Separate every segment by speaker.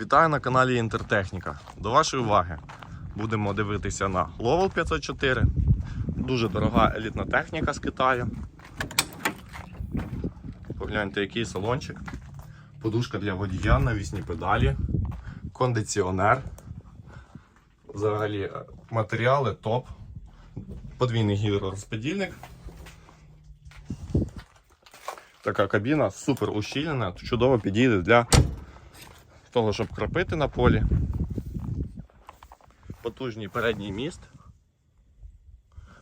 Speaker 1: Вітаю на каналі Інтертехніка. До вашої уваги будемо дивитися на Lowell 504. Дуже дорога елітна техніка з Китаю. Погляньте, який салончик. Подушка для водія, навісні педалі, кондиціонер. Взагалі е, матеріали топ. Подвійний гідророзподільник. Така кабіна супер ущільнена, чудово підійде для того, щоб крапити на полі. Потужний передній міст.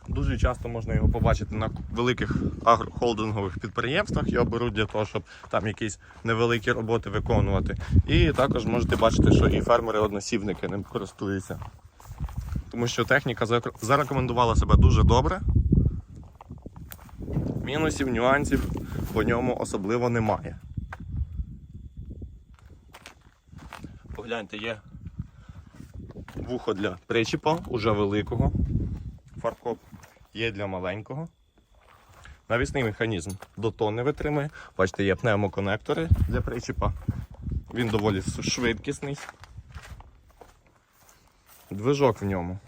Speaker 1: Дуже часто можна його побачити на великих агрохолдингових підприємствах. Його беруть для того, щоб там якісь невеликі роботи виконувати. І також можете бачити, що і фермери-односібники ним користуються. Тому що техніка зарекомендувала себе дуже добре. Мінусів, нюансів по ньому особливо немає. Погляньте, є вухо для причіпа, уже великого. Фаркоп є для маленького. Навісний механізм до тонни витримує. Бачите, є пневмоконектори для причіпа. Він доволі швидкісний. Движок в ньому.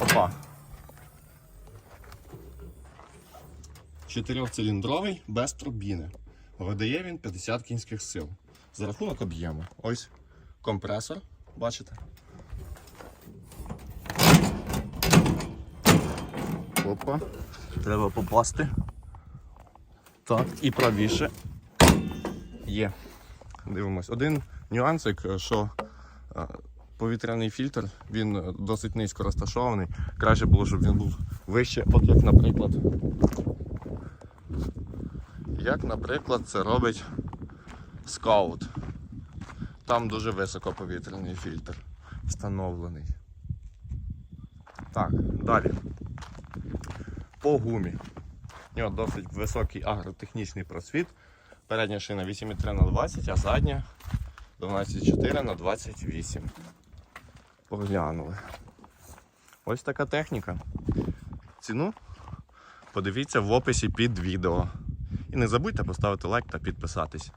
Speaker 1: Опа. Чотирьохциліндровий без турбіни. Видає він 50 кінських сил. За рахунок об'єму. Ось компресор, бачите? Опа. Треба попасти. Так, і правіше. Є. Дивимось. Один нюансик, що е, повітряний фільтр, він е, досить низько розташований. Краще було, щоб він був вище, от як, наприклад. Як, наприклад, це робить скаут. Там дуже високоповітряний фільтр встановлений. Так, далі. По гумі. У нього досить високий агротехнічний просвіт. Передня шина 8,3 на 20, а задня 12,4 на 28. Поглянули. Ось така техніка. Ціну подивіться в описі під відео. І не забудьте поставити лайк та підписатись.